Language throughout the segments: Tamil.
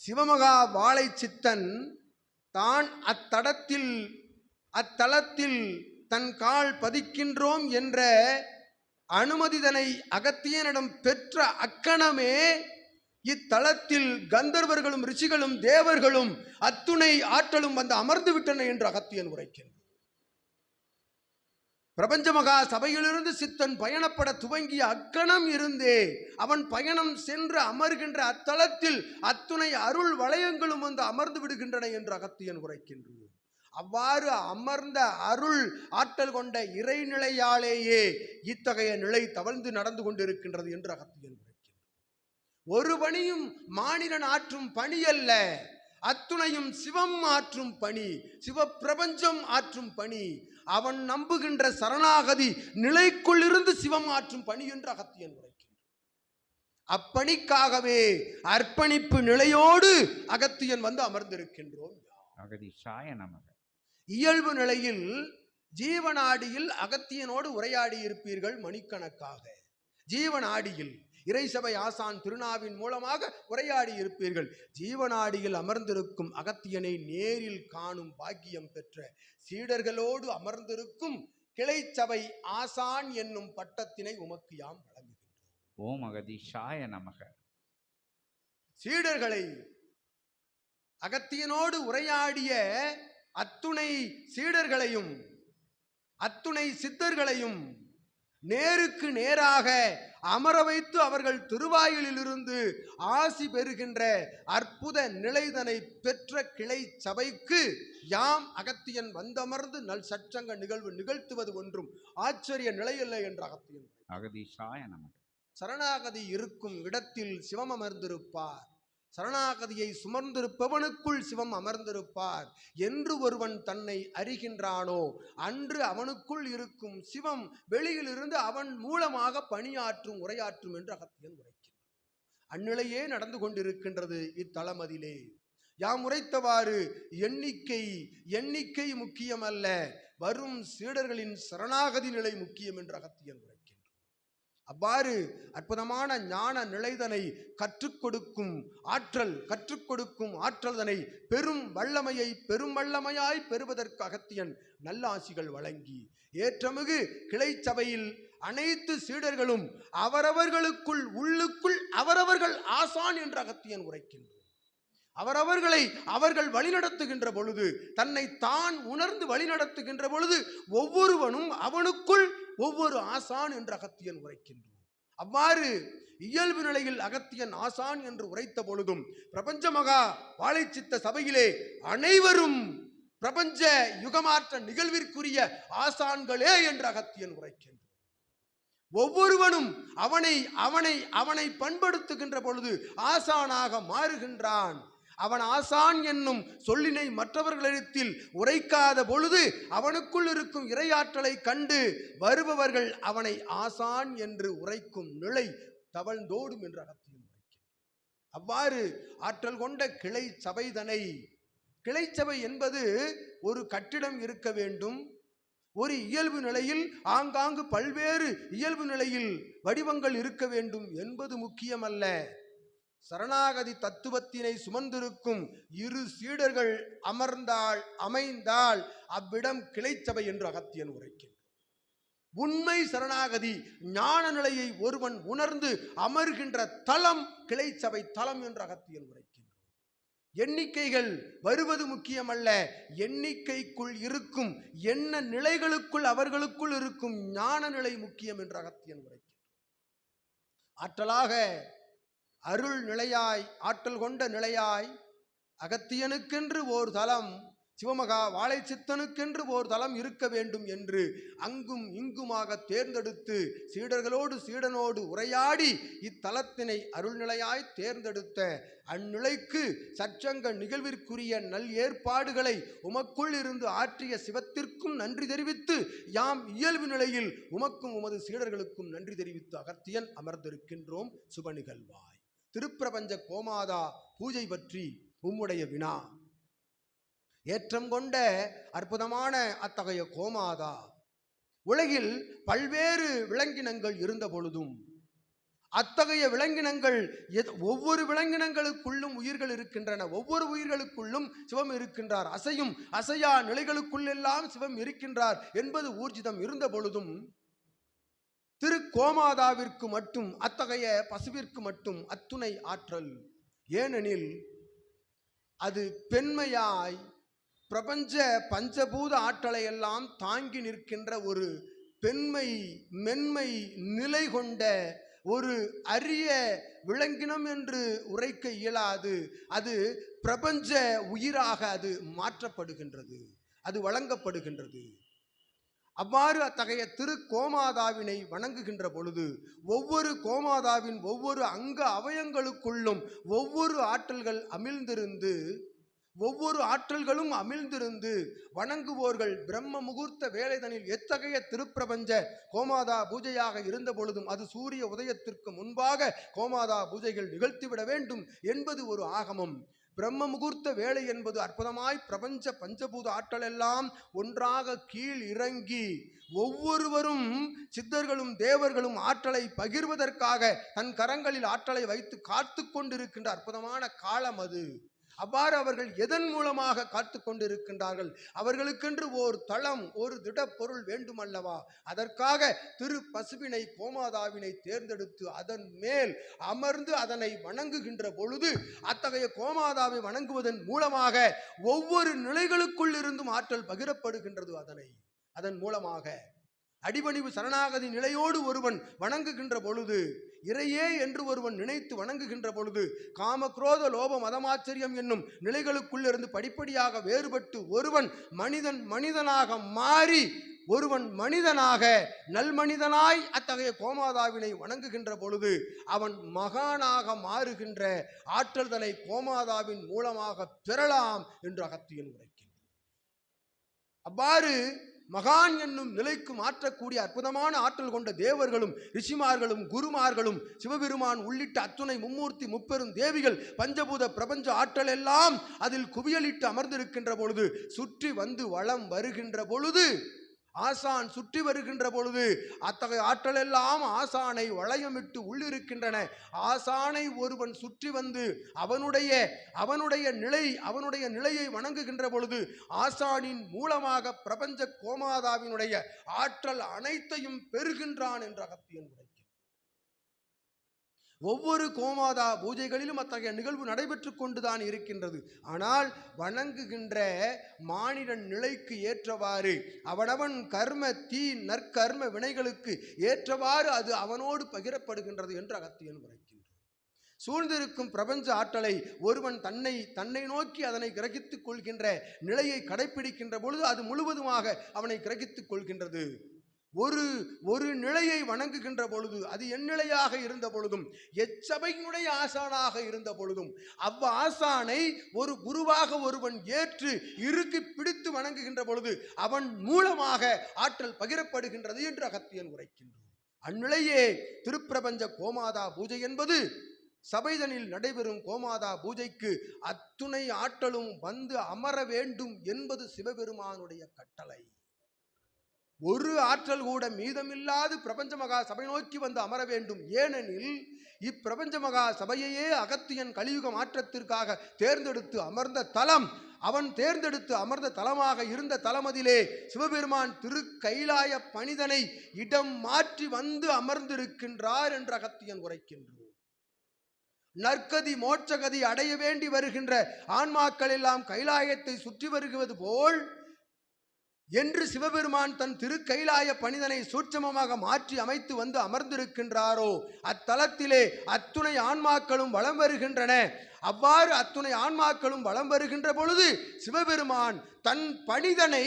சிவமகா வாழை சித்தன் தான் அத்தடத்தில் அத்தலத்தில் தன் கால் பதிக்கின்றோம் என்ற அனுமதிதனை அகத்தியனிடம் பெற்ற அக்கணமே இத்தலத்தில் கந்தர்வர்களும் ரிஷிகளும் தேவர்களும் அத்துணை ஆற்றலும் வந்து அமர்ந்து விட்டன என்று அகத்தியன் உரைக்கின்றார் பிரபஞ்ச மகா சபையிலிருந்து சித்தன் பயணப்பட துவங்கிய அக்கணம் இருந்தே அவன் பயணம் சென்று அமர்கின்ற அத்தலத்தில் அத்துணை அருள் வளையங்களும் வந்து அமர்ந்து விடுகின்றன என்று அகத்தியன் உரைக்கின்றது அவ்வாறு அமர்ந்த அருள் ஆற்றல் கொண்ட இறைநிலையாலேயே இத்தகைய நிலை தவழ்ந்து நடந்து கொண்டிருக்கின்றது என்று அகத்தியன் உரைக்கின்றது ஒரு பணியும் மானிடன் ஆற்றும் பணி அல்ல அத்துணையும் சிவம் ஆற்றும் பணி சிவப்பிரபஞ்சம் ஆற்றும் பணி அவன் நம்புகின்ற சரணாகதி நிலைக்குள் இருந்து சிவம் ஆற்றும் பணி என்று அகத்தியன் உரைக்கின்றார் அப்பணிக்காகவே அர்ப்பணிப்பு நிலையோடு அகத்தியன் வந்து அமர்ந்திருக்கின்றோம் இயல்பு நிலையில் ஜீவனாடியில் அகத்தியனோடு உரையாடி இருப்பீர்கள் மணிக்கணக்காக. ஜீவனாடியில் இறைசபை ஆசான் திருநாவின் மூலமாக உரையாடி இருப்பீர்கள். ஜீவனாடியில் அமர்ந்திருக்கும் அகத்தியனை நேரில் காணும் பாக்கியம் பெற்ற சீடர்களோடு அமர்ந்திருக்கும் கிளைச்சபை ஆசான் என்னும் பட்டத்தினை உமக்கு யாம் வழங்குகின்றோம். ஓம் அகதீஷாய நமக. சீடர்களை அகத்தியனோடு உரையாடிய அத்துணை சீடர்களையும் அத்துணை சித்தர்களையும் நேருக்கு நேராக அமர வைத்து அவர்கள் திருவாயிலிருந்து ஆசி பெறுகின்ற அற்புத நிலைதனை பெற்ற கிளை சபைக்கு யாம் அகத்தியன் வந்தமர்ந்து நல் சற்றங்க நிகழ்வு நிகழ்த்துவது ஒன்றும் ஆச்சரிய நிலையில்லை என்று அகத்தியன் நமக. சரணாகதி இருக்கும் இடத்தில் சிவம் அமர்ந்திருப்பார் சரணாகதியை சுமர்ந்திருப்பவனுக்குள் சிவம் அமர்ந்திருப்பார். என்று ஒருவன் தன்னை அறிகின்றானோ அன்று அவனுக்குள் இருக்கும் சிவம் வெளியிலிருந்து அவன் மூலமாக பணியாற்றும் உரையாற்றும் என்று அகத்தியன் உரைக்கின்றான். அந்நிலையே நடந்து கொண்டிருக்கின்றது இத்தலமதிலே. யாம் உரைத்தவாறு எண்ணிக்கை எண்ணிக்கை முக்கியமல்ல வரும் சீடர்களின் சரணாகதி நிலை முக்கியம் என்று அகத்தியன் உரை அவ்வாறு அற்புதமான ஞான நிலைதனை கற்றுக் கொடுக்கும் ஆற்றல் கற்றுக் கொடுக்கும் ஆற்றல்தனை பெரும் வல்லமையை பெரும் வல்லமையாய் பெறுவதற்கு அகத்தியன் நல்லாசிகள் வழங்கி ஏற்றமிகு கிளை சபையில் அனைத்து சீடர்களும் அவரவர்களுக்குள் உள்ளுக்குள் அவரவர்கள் ஆசான் என்று அகத்தியன் உரைக்கின்றார் அவரவர்களை அவர்கள் வழிநடத்துகின்ற பொழுது தன்னை தான் உணர்ந்து வழிநடத்துகின்ற பொழுது ஒவ்வொருவனும் அவனுக்குள் ஒவ்வொரு ஆசான் என்று அகத்தியன் உரைக்கின்றோம். அவ்வாறு இயல்பு நிலையில் அகத்தியன் ஆசான் என்று உரைத்த பொழுதும் பிரபஞ்ச மகா வாழைச்சித்த சபையிலே அனைவரும் பிரபஞ்ச யுகமாற்ற நிகழ்விற்குரிய ஆசான்களே என்று அகத்தியன் உரைக்கின்றான். ஒவ்வொருவனும் அவனை அவனை அவனை பண்படுத்துகின்ற பொழுது ஆசானாக மாறுகின்றான். அவன் ஆசான் என்னும் சொல்லினை மற்றவர்களிடத்தில் உரைக்காத பொழுது அவனுக்குள் இருக்கும் இரையாற்றலை கண்டு வருபவர்கள் அவனை ஆசான் என்று உரைக்கும் நிலை தவழ்ந்தோடும் என்று அகத்தியம் அவ்வாறு ஆற்றல் கொண்ட கிளை சபைதனை கிளைச்சபை என்பது ஒரு கட்டிடம் இருக்க வேண்டும். ஒரு இயல்பு நிலையில் ஆங்காங்கு பல்வேறு இயல்பு நிலையில் வடிவங்கள் இருக்க வேண்டும் என்பது முக்கியமல்ல. சரணாகதி தத்துவத்தினை சுமந்திருக்கும் இரு சீடர்கள் அமர்ந்தால் அமைந்தால் அவ்விடம் கிளைச்சபை என்று அகத்தியன் உரைக்கின்றார் உண்மை சரணாகதி ஞான நிலையை ஒருவன் உணர்ந்து அமர்கின்ற தலம் கிளைச்சபை தலம் என்று அகத்தியன் உரைக்கின்றான். எண்ணிக்கைகள் வருவது முக்கியமல்ல எண்ணிக்கைக்குள் இருக்கும் என்ன நிலைகளுக்குள் அவர்களுக்குள் இருக்கும் ஞான நிலை முக்கியம் என்று அகத்தியன் உரைக்கின்றான். ஆற்றலாக அருள் நிலையாய் ஆற்றல் கொண்ட நிலையாய் அகத்தியனுக்கென்று ஓர் தலம் சிவமகா வாழைச்சித்தனுக்கென்று ஓர் தலம் இருக்க வேண்டும் என்று அங்கும் இங்குமாக தேர்ந்தெடுத்து சீடர்களோடு சீடனோடு உரையாடி இத்தலத்தினை அருள்நிலையாய் தேர்ந்தெடுத்த அந்நிலைக்கு சச்சங்க நிகழ்விற்குரிய நல் ஏற்பாடுகளை உமக்குள் இருந்து ஆற்றிய சிவத்திற்கும் நன்றி தெரிவித்து யாம் இயல்பு நிலையில் உமக்கும் உமது சீடர்களுக்கும் நன்றி தெரிவித்து அகத்தியன் அமர்ந்திருக்கின்றோம். சுப நிகழ்வாய். திருப்பிரபஞ்ச கோமாதா பூஜை பற்றி உம்முடைய வினா. ஏற்றம் கொண்ட அற்புதமான அத்தகைய கோமாதா உலகில் பல்வேறு விலங்கினங்கள் இருந்த பொழுதும் அத்தகைய விலங்கினங்கள் எத்- ஒவ்வொரு விலங்கினங்களுக்குள்ளும் உயிர்கள் இருக்கின்றன ஒவ்வொரு உயிர்களுக்குள்ளும் சிவம் இருக்கின்றார். அசையும் அசையா நிலைகளுக்குள்ளெல்லாம் சிவம் இருக்கின்றார் என்பது ஊர்ஜிதம் இருந்த பொழுதும் திரு கோமாதாவிற்கு மட்டும் அத்தகைய பசுவிற்கு மட்டும் அத்துணை ஆற்றல். ஏனெனில் அது பெண்மையாய் பிரபஞ்ச பஞ்சபூத ஆற்றலை எல்லாம் தாங்கி நிற்கின்ற ஒரு பெண்மை மென்மை நிலை கொண்ட ஒரு அரிய விலங்கினம் என்று உரைக்க இயலாது. அது பிரபஞ்ச உயிராக அது மாற்றப்படுகின்றது. அது வழங்கப்படுகின்றது. அவ்வாறு அத்தகைய திரு கோமாதாவினை வணங்குகின்ற பொழுது ஒவ்வொரு கோமாதாவின் ஒவ்வொரு அங்க அவயங்களுக்குள்ளும் ஒவ்வொரு ஆற்றல்கள் அமிழ்ந்திருந்து ஒவ்வொரு ஆற்றல்களும் அமிழ்ந்திருந்து வணங்குவோர்கள் பிரம்ம முகூர்த்த வேலைதனில் எத்தகைய திருப்பிரபஞ்ச கோமாதா பூஜையாக இருந்த பொழுதும் அது சூரிய உதயத்திற்கு முன்பாக கோமாதா பூஜைகள் நிகழ்த்திவிட வேண்டும் என்பது ஒரு ஆகமம். பிரம்ம முகூர்த்த வேலை என்பது அற்புதமாய் பிரபஞ்ச பஞ்சபூத ஆற்றல் எல்லாம் ஒன்றாக கீழ் இறங்கி ஒவ்வொருவரும் சித்தர்களும் தேவர்களும் ஆற்றலை பகிர்வதற்காக தன் கரங்களில் ஆற்றலை வைத்து காத்து கொண்டிருக்கின்ற அற்புதமான காலம் அது. அவ்வாறு அவர்கள் எதன் மூலமாக காத்து கொண்டிருக்கின்றார்கள்? அவர்களுக்கென்று ஓர் தளம் ஒரு திடப்பொருள் வேண்டுமல்லவா? அதற்காக திரு பசுவினை கோமாதாவினை தேர்ந்தெடுத்து அதன் மேல் அமர்ந்து அதனை வணங்குகின்ற பொழுது அத்தகைய கோமாதாவை வணங்குவதன் மூலமாக ஒவ்வொரு நிலைகளுக்குள் இருந்தும் ஆற்றல் பகிரப்படுகின்றது அதனை. அதன் மூலமாக அடிபணிவு சரணாகதி நிலையோடு ஒருவன் வணங்குகின்ற பொழுது இறையே என்று ஒருவன் நினைத்து வணங்குகின்ற பொழுது காமக்ரோத லோப மதமாச்சரியம் என்னும் நிலைகளுக்குள்ளிருந்து படிப்படியாக வேறுபட்டு ஒருவன் மனிதன் மனிதனாக மாறி ஒருவன் மனிதனாக நல்மனிதனாய் அத்தகைய கோமாதாவினை வணங்குகின்ற பொழுது அவன் மகானாக மாறுகின்ற ஆற்றல்தலை கோமாதாவின் மூலமாக பெறலாம் என்று அகத்தியன் உரைக்கின்றான். அவ்வாறு மகான் என்னும் நிலைக்கு மாற்றக்கூடிய அற்புதமான ஆற்றல் கொண்ட தேவர்களும் ரிஷிமார்களும் குருமார்களும் சிவபெருமான் உள்ளிட்ட அத்துணை மும்மூர்த்தி முப்பெரும் தேவிகள் பஞ்சபூத பிரபஞ்ச ஆற்றல் எல்லாம் அதில் குவியலிட்டு அமர்ந்திருக்கின்ற பொழுது சுற்றி வந்து வளம் வருகின்ற பொழுது ஆசான் சுற்றி வருகின்ற பொழுது அத்தகைய ஆற்றல் எல்லாம் ஆசானை வளையமிட்டு உள்ளிருக்கின்றன. ஆசானை ஒருவன் சுற்றி வந்து அவனுடைய அவனுடைய நிலை அவனுடைய நிலையை வணங்குகின்ற பொழுது ஆசானின் மூலமாக பிரபஞ்ச கோமாதாவினுடைய ஆற்றல் அனைத்தையும் பெறுகின்றான் என்ற அகத்தியன் ஒவ்வொரு கோமாதா பூஜைகளிலும் அத்தகைய நிகழ்வு நடைபெற்று கொண்டுதான் இருக்கின்றது. ஆனால் வணங்குகின்ற மானிடன் நிலைக்கு ஏற்றவாறு அவனவன் கர்ம தீ நற்கர்ம வினைகளுக்கு ஏற்றவாறு அது அவனோடு பகிரப்படுகின்றது என்று அகத்தியன் உரைக்கின்றான். சூழ்ந்திருக்கும் பிரபஞ்ச ஆற்றலை ஒருவன் தன்னை தன்னை நோக்கி அதனை கிரகித்துக் கொள்கின்ற நிலையை கடைப்பிடிக்கின்ற பொழுது அது முழுவதுமாக அவனை கிரகித்துக் கொள்கின்றது. ஒரு ஒரு நிலையை வணங்குகின்ற பொழுது அது என் நிலையாக இருந்த பொழுதும் எச்சபையினுடைய ஆசானாக இருந்த பொழுதும் அவ்வ ஆசானை ஒரு குருவாக ஒருவன் ஏற்று இறுக்கி பிடித்து வணங்குகின்ற பொழுது அவன் மூலமாக ஆற்றல் பகிரப்படுகின்றது என்று அகத்தியன் உரைக்கின்றான். அந்நிலையே திருப்பிரபஞ்ச கோமாதா பூஜை என்பது சபைதனில் நடைபெறும் கோமாதா பூஜைக்கு அத்துணை ஆற்றலும் வந்து அமர வேண்டும் என்பது சிவபெருமானுடைய கட்டளை. ஒரு ஆற்றல் கூட மீதமில்லாது பிரபஞ்ச மகா சபை நோக்கி வந்து அமர வேண்டும். ஏனெனில் இப்பிரபஞ்ச மகா சபையையே அகத்தியன் கலியுக மாற்றத்திற்காக தேர்ந்தெடுத்து அமர்ந்த தலம் அவன் தேர்ந்தெடுத்து அமர்ந்த தலமாக இருந்த தலமதிலே சிவபெருமான் திரு கைலாய பணிதனை இடம் மாற்றி வந்து அமர்ந்திருக்கின்றார் என்று அகத்தியன் உரைக்கின்றோம் நற்கதி மோட்சகதி அடைய வேண்டி வருகின்ற ஆன்மாக்கள் எல்லாம் கைலாயத்தை சுற்றி வருகிறது போல் என்று சிவபெருமான் தன் திருக்கைலாய பணிதனை சூட்சமமாக மாற்றி அமைத்து வந்து அமர்ந்திருக்கின்றாரோ அத்தலத்திலே அத்துணை ஆன்மாக்களும் வலம் வருகின்றன. அவ்வாறு அத்துணை ஆன்மாக்களும் வலம் வருகின்ற பொழுது சிவபெருமான் தன் பணிதனை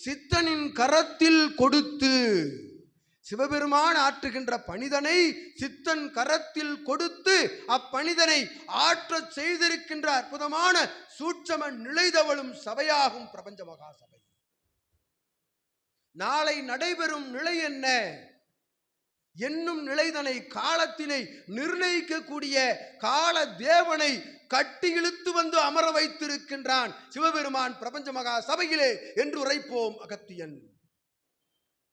சித்தனின் கரத்தில் கொடுத்து சிவபெருமான் ஆற்றுகின்ற பணிதனை சித்தன் கரத்தில் கொடுத்து அப்பணிதனை ஆற்றச் செய்திருக்கின்ற அற்புதமான சூட்சம நிலைதவளும் சபையாகும் பிரபஞ்ச மகா சபை நாளை நடைபெறும் நிலை என்ன? என்னும் நிலைதனை காலத்தினை நிர்ணயிக்கக்கூடிய கால தேவனை கட்டி இழுத்து வந்து அமர வைத்திருக்கின்றான் சிவபெருமான் பிரபஞ்ச மகா சபையிலே என்று உரைப்போம் அகத்தியன்.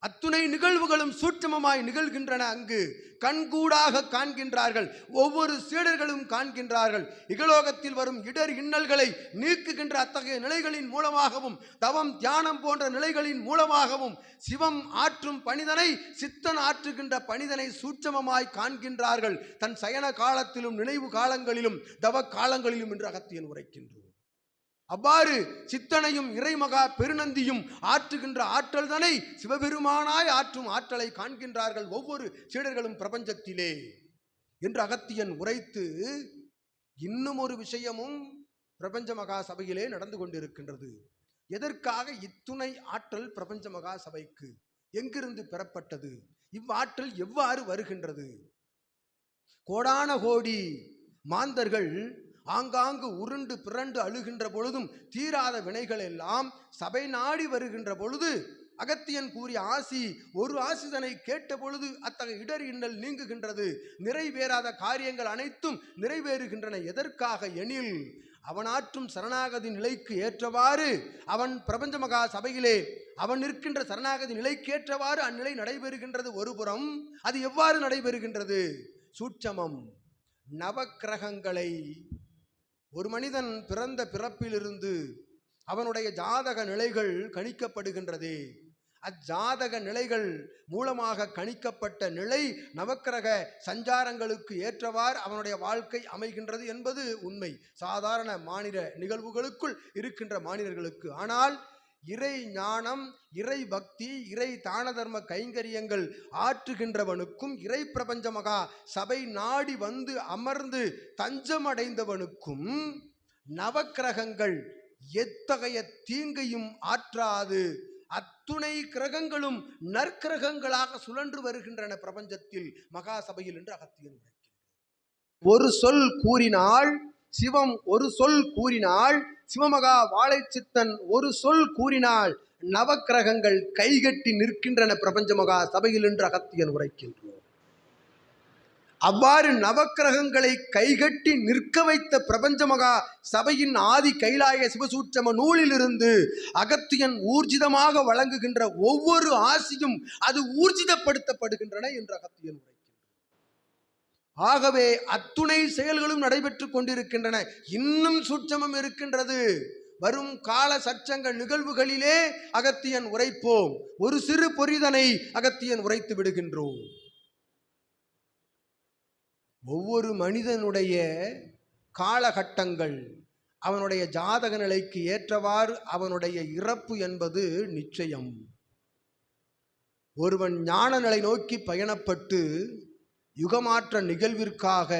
அத்துணை நிகழ்வுகளும் சூட்சமமாய் நிகழ்கின்றன அங்கு. கண்கூடாக காண்கின்றார்கள். ஒவ்வொரு சீடர்களும் காண்கின்றார்கள். இகலோகத்தில் வரும் இடர் இன்னல்களை நீக்குகின்ற அத்தகைய நிலைகளின் மூலமாகவும் தவம் தியானம் போன்ற நிலைகளின் மூலமாகவும் சிவம் ஆற்றும் பணிதனை சித்தன் ஆற்றுகின்ற பணிதனை சூட்சமமாய் காண்கின்றார்கள். தன் சயன காலத்திலும் நினைவு காலங்களிலும் தவ காலங்களிலும் என்று அகத்தியன் உரைக்கின்றோம் அவ்வாறு சித்தனையும் இறைமகா பெருநந்தியும் ஆற்றுகின்ற ஆற்றல் தானே சிவபெருமானாய் ஆற்றும் ஆற்றலை காண்கின்றார்கள் ஒவ்வொரு சீடர்களும் பிரபஞ்சத்திலே. என்று அகத்தியன் உரைத்து இன்னும் ஒரு விஷயமும் பிரபஞ்ச மகா சபையிலே நடந்து கொண்டிருக்கின்றது. எதற்காக இத்துணை ஆற்றல் பிரபஞ்ச மகா சபைக்கு எங்கிருந்து பெறப்பட்டது? இவ்வாற்றல் எவ்வாறு வருகின்றது? கோடான கோடி மாந்தர்கள் ஆங்காங்கு உருண்டு பிறண்டு அழுகின்ற பொழுதும் தீராத வினைகள் எல்லாம் சபை நாடி வருகின்ற பொழுது அகத்தியன் கூறிய ஆசி ஒரு ஆசிதனை கேட்ட பொழுது அத்தகைய இடர் இன்னல் நீங்குகின்றது. நிறைவேறாத காரியங்கள் அனைத்தும் நிறைவேறுகின்றன எதற்காக எனில் அவனாற்றும் சரணாகதி நிலைக்கு ஏற்றவாறு அவன் பிரபஞ்ச மகா சபையிலே அவன் நிற்கின்ற சரணாகதி நிலைக்கு ஏற்றவாறு அந்நிலை நடைபெறுகின்றது ஒருபுறம் அது எவ்வாறு நடைபெறுகின்றது? சூட்சமம். நவக்கிரகங்களை ஒரு மனிதன் பிறந்த பிறப்பிலிருந்து அவனுடைய ஜாதக நிலைகள் கணிக்கப்படுகின்றதே. அஜாதக நிலைகள் மூலமாக கணிக்கப்பட்ட நிலை நவக்கிரக சஞ்சாரங்களுக்கு ஏற்றவாறு அவனுடைய வாழ்க்கை அமைகின்றது என்பது உண்மை. சாதாரண மாநில நிகழ்வுகளுக்குள் இருக்கின்ற மாநிலர்களுக்கு. ஆனால் இறை ஞானம் இறை பக்தி இறை தான தர்ம கைங்கரியங்கள் ஆற்றுகின்றவனுக்கும் இறை பிரபஞ்ச மகா சபை நாடி வந்து அமர்ந்து தஞ்சமடைந்தவனுக்கும் நவக்கிரகங்கள் எத்தகைய தீங்கையும் ஆற்றாது. அத்துணை கிரகங்களும் நற்கிரகங்களாக சுழன்று வருகின்றன பிரபஞ்சத்தில் மகா சபையில் என்று அகத்தியன் ஒரு சொல் கூறினால் சிவம் ஒரு சொல் கூறினால் சிவமகா வாழைச்சித்தன் ஒரு சொல் கூறினால் நவக்கிரகங்கள் கைகட்டி நிற்கின்றன பிரபஞ்ச மகா சபையில் என்று அகத்தியன் உரைக்கின்றோம் அவ்வாறு நவக்கிரகங்களை கைகட்டி நிற்க வைத்த பிரபஞ்ச மகா சபையின் ஆதி கைலாய சிவசூட்சம நூலிலிருந்து அகத்தியன் ஊர்ஜிதமாக வழங்குகின்ற ஒவ்வொரு ஆசியும் அது ஊர்ஜிதப்படுத்தப்படுகின்றன என்று அகத்தியன் உரை ஆகவே அத்துணை செயல்களும் நடைபெற்று கொண்டிருக்கின்றன. இன்னும் சூட்சமம் இருக்கின்றது. வரும் கால சச்சங்க நிகழ்வுகளிலே அகத்தியன் உரைப்போம். ஒரு சிறு பொரிதனை அகத்தியன் உரைத்து விடுகின்றோம். ஒவ்வொரு மனிதனுடைய காலகட்டங்கள் அவனுடைய ஜாதக நிலைக்கு ஏற்றவாறு அவனுடைய இறப்பு என்பது நிச்சயம். ஒருவன் ஞான நிலை நோக்கி பயணப்பட்டு யுகமாற்ற நிகழ்விற்காக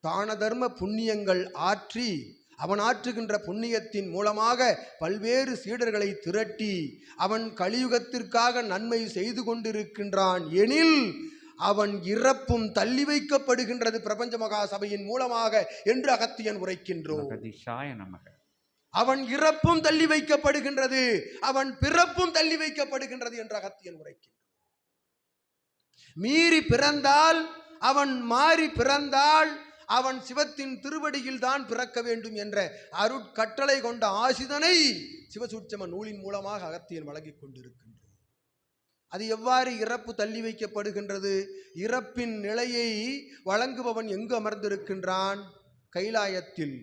தான தர்ம புண்ணியங்கள் ஆற்றி அவன் ஆற்றுகின்ற புண்ணியத்தின் மூலமாக பல்வேறு சீடர்களை திரட்டி அவன் கலியுகத்திற்காக நன்மை செய்து கொண்டிருக்கின்றான் எனில் அவன் இறப்பும் தள்ளி வைக்கப்படுகின்றது பிரபஞ்ச மகா சபையின் மூலமாக என்று அகத்தியன் உரைக்கின்றோம். அவன் இறப்பும் தள்ளி வைக்கப்படுகின்றது அவன் பிறப்பும் தள்ளி வைக்கப்படுகின்றது என்று அகத்தியன் உரைக்கின்றான். மீறி பிறந்தால் அவன் மாறி பிறந்தால் அவன் சிவத்தின் திருவடியில் தான் பிறக்க வேண்டும் என்ற அருட்கட்டளை கொண்ட ஆசிதனை சிவசூட்சம நூலின் மூலமாக அகத்தியன் வழங்கிக் கொண்டிருக்கின்றது அது எவ்வாறு இறப்பு தள்ளி வைக்கப்படுகின்றது? இறப்பின் நிலையை வழங்குபவன் எங்கு அமர்ந்திருக்கின்றான்? கைலாயத்தில்.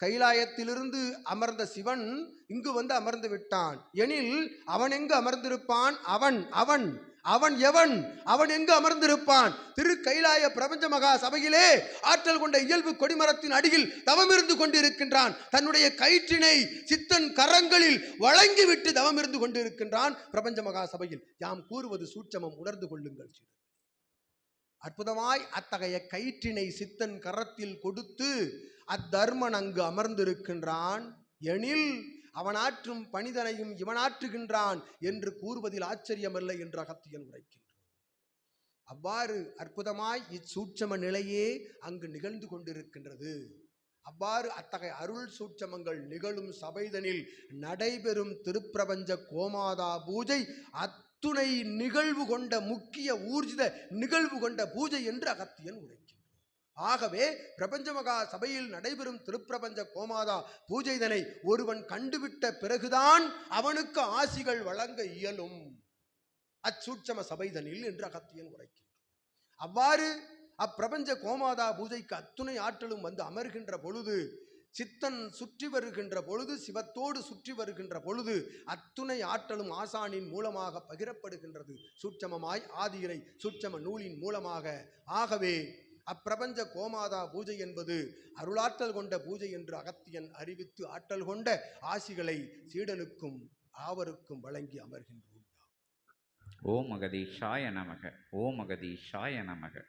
கைலாயத்திலிருந்து அமர்ந்த சிவன் இங்கு வந்து அமர்ந்து விட்டான். எனில் அவன் எங்கு அமர்ந்திருப்பான்? அவன் அவன். அவன் எவன்? அவன் எங்கு அமர்ந்திருப்பான்? திரு கைலாய பிரபஞ்ச மகா சபையிலே ஆற்றல் கொண்ட இயல்பு கொடிமரத்தின் அடியில் தவமிருந்து கொண்டிருக்கின்றான். தன்னுடைய கயிற்றினை சித்தன் கரங்களில் வழங்கிவிட்டு தவமிருந்து கொண்டிருக்கின்றான் பிரபஞ்ச மகா சபையில். யாம் கூறுவது சூட்சமம் உணர்ந்து கொள்ளுங்கள் அற்புதமாய் அத்தகைய கயிற்றினை சித்தன் கரத்தில் கொடுத்து அத்தர்மன் அங்கு அமர்ந்திருக்கின்றான். எனில் அவனாற்றும் பணிதனையும் இவனாற்றுகின்றான் என்று கூறுவதில் ஆச்சரியமில்லை என்று அகத்தியன் உரைக்கின்றான். அவ்வாறு அற்புதமாய் இச்சூட்சம நிலையே அங்கு நிகழ்ந்து கொண்டிருக்கின்றது. அவ்வாறு அத்தகைய அருள் சூட்சமங்கள் நிகழும் சபைதனில் நடைபெறும் திருப்பிரபஞ்ச கோமாதா பூஜை அத்துணை நிகழ்வு கொண்ட முக்கிய ஊர்ஜித நிகழ்வு கொண்ட பூஜை என்று அகத்தியன் உரைக்கின்றான். ஆகவே பிரபஞ்ச மகா சபையில் நடைபெறும் திருப்பிரபஞ்ச கோமாதா பூஜைதனை ஒருவன் கண்டுவிட்ட பிறகுதான் அவனுக்கு ஆசிகள் வழங்க இயலும். அச்சூட்சம சபைதனில் என்று அகத்தியன் உரைக்கின்றான். அவ்வாறு அப்பிரபஞ்ச கோமாதா பூஜைக்கு அத்துணை ஆற்றலும் வந்து அமர்கின்ற பொழுது சித்தன் சுற்றி வருகின்ற பொழுது சிவத்தோடு சுற்றி வருகின்ற பொழுது அத்துணை ஆற்றலும் ஆசானின் மூலமாக பகிரப்படுகின்றது. சூட்சமமாய் ஆதியிரை சூட்சம நூலின் மூலமாக. ஆகவே அப்பிரபஞ்ச கோமாதா பூஜை என்பது அருளாற்றல் கொண்ட பூஜை என்று அகத்தியன் அறிவித்து ஆற்றல் கொண்ட ஆசிகளை சீடனுக்கும் ஆவருக்கும் வழங்கி அமர்கின்றோம். ஓம் அகதீஷாய நமக ஓம் அகதீஷாய நமக.